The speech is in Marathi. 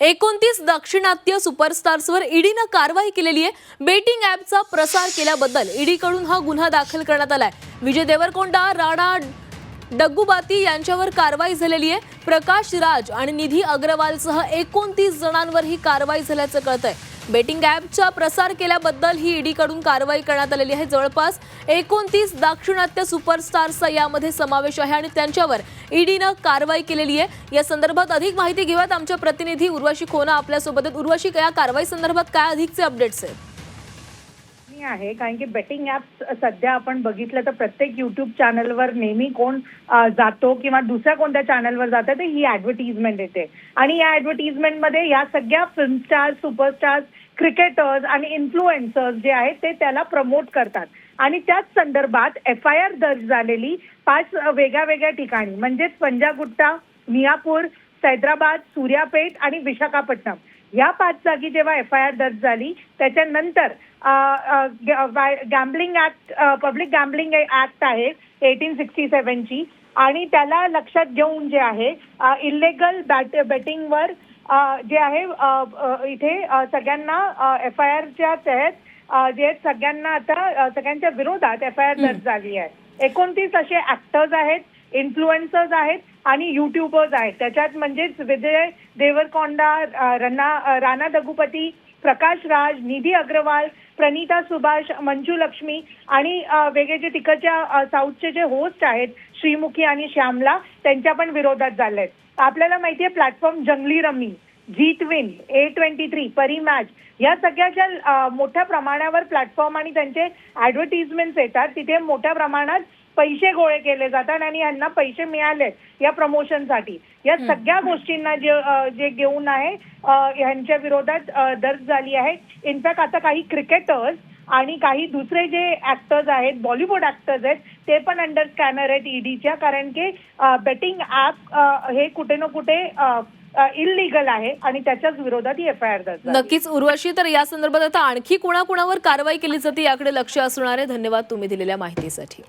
एकोणतीस दाक्षिणात्य सुपरस्टार्सवर ईडीनं कारवाई केलेली आहे. बेटिंग ॲपचा प्रसार केल्याबद्दल ईडीकडून हा गुन्हा दाखल करण्यात आलाय. विजय देवरकोंडा राणा डग्गुबाती यांच्यावर कारवाई झालेली आहे. प्रकाश राज आणि निधी अग्रवालसह एकोणतीस जणांवर ही कारवाई झाल्याचं कळतंय. बेटिंग ॲपचा प्रसार केल्याबद्दल ही ईडीकडून कारवाई करण्यात आलेली आहे. जवळपास एकोणतीस दाक्षिणात्य सुपरस्टार्सचा यामध्ये समावेश आहे आणि त्यांच्यावर ईडीनं कारवाई केलेली आहे. या संदर्भात अधिक माहिती घेऊयात आमच्या प्रतिनिधी उर्वशी खोना आपल्यासोबत उर्वशी या कारवाई संदर्भात काय अधिकचे अपडेट्स आहेत? मी आहे कारण की बेटिंग ऍप सध्या आपण बघितलं तर प्रत्येक युट्यूब चॅनलवर नेहमी कोण जातो किंवा दुसऱ्या कोणत्या चॅनलवर जातं तर ही ऍडव्हर्टिजमेंट येते. आणि या ऍडव्हर्टिजमेंटमध्ये या सगळ्या फिल्म स्टार्स सुपरस्टार्स क्रिकेटर्स आणि इन्फ्लुएन्सर्स जे आहेत ते त्याला प्रमोट करतात. आणि त्याच संदर्भात एफ आय आर दर्ज झालेली पाच वेगळ्या वेगळ्या ठिकाणी म्हणजेच पंजागुट्टा मियापूर सैदराबाद सूर्यापेठ आणि विशाखापट्टणम. या पाच जागी जेव्हा एफ आय आर दर्ज झाली त्याच्यानंतर gambling act public gambling act आहे एटीन सिक्स्टी सेव्हनची. आणि त्याला लक्षात घेऊन जे आहे इलेगल बॅट बेटिंगवर जे आहे इथे सगळ्यांना एफ आय आरच्या तहत जे सगळ्यांना आता सगळ्यांच्या विरोधात एफ आय आर दर्ज झाली आहे. एकोणतीस असे ऍक्टर्स आहेत इन्फ्लुएन्सर्स आहेत आणि युट्यूबर्स आहेत. त्याच्यात म्हणजेच विजय देवरकोंडा रना राणा दगुपती प्रकाश राज निधी अग्रवाल प्रणिता सुभाष मंजू लक्ष्मी आणि वेगळे जे तिकडच्या साऊथचे जे होस्ट आहेत श्रीमुखी आणि श्यामला त्यांच्या पण विरोधात झाले आहेत आपल्याला माहितीये प्लॅटफॉर्म जंगली रमी जी ट्विन ए ट्वेंटी थ्री परी मॅच या सगळ्या ज्या मोठ्या प्रमाणावर प्लॅटफॉर्म आणि त्यांचे ऍडव्हर्टिजमेंट्स येतात. तिथे मोठ्या प्रमाणात पैसे गोळे केले जातात आणि यांना पैसे मिळाले या प्रमोशनसाठी या सगळ्या गोष्टींना जे जे घेऊन आहे यांच्या विरोधात दर्ज झाली आहे. इनफॅक्ट आता काही क्रिकेटर्स आणि काही दुसरे जे ऍक्टर्स आहेत बॉलिवूड ऍक्टर्स आहेत ते पण अंडर स्कॅनर आहेत ईडीच्या कारण की बेटिंग ऍप हे कुठे ना कुठे इलिगल आहे आणि त्याच्याच विरोधात ही एफ आय आर नक्कीच उर्वशी तर या संदर्भात आता आणखी कुणाकुणावर कारवाई केली जाते याकडे लक्ष असणार आहे. धन्यवाद तुम्ही दिलेल्या माहितीसाठी.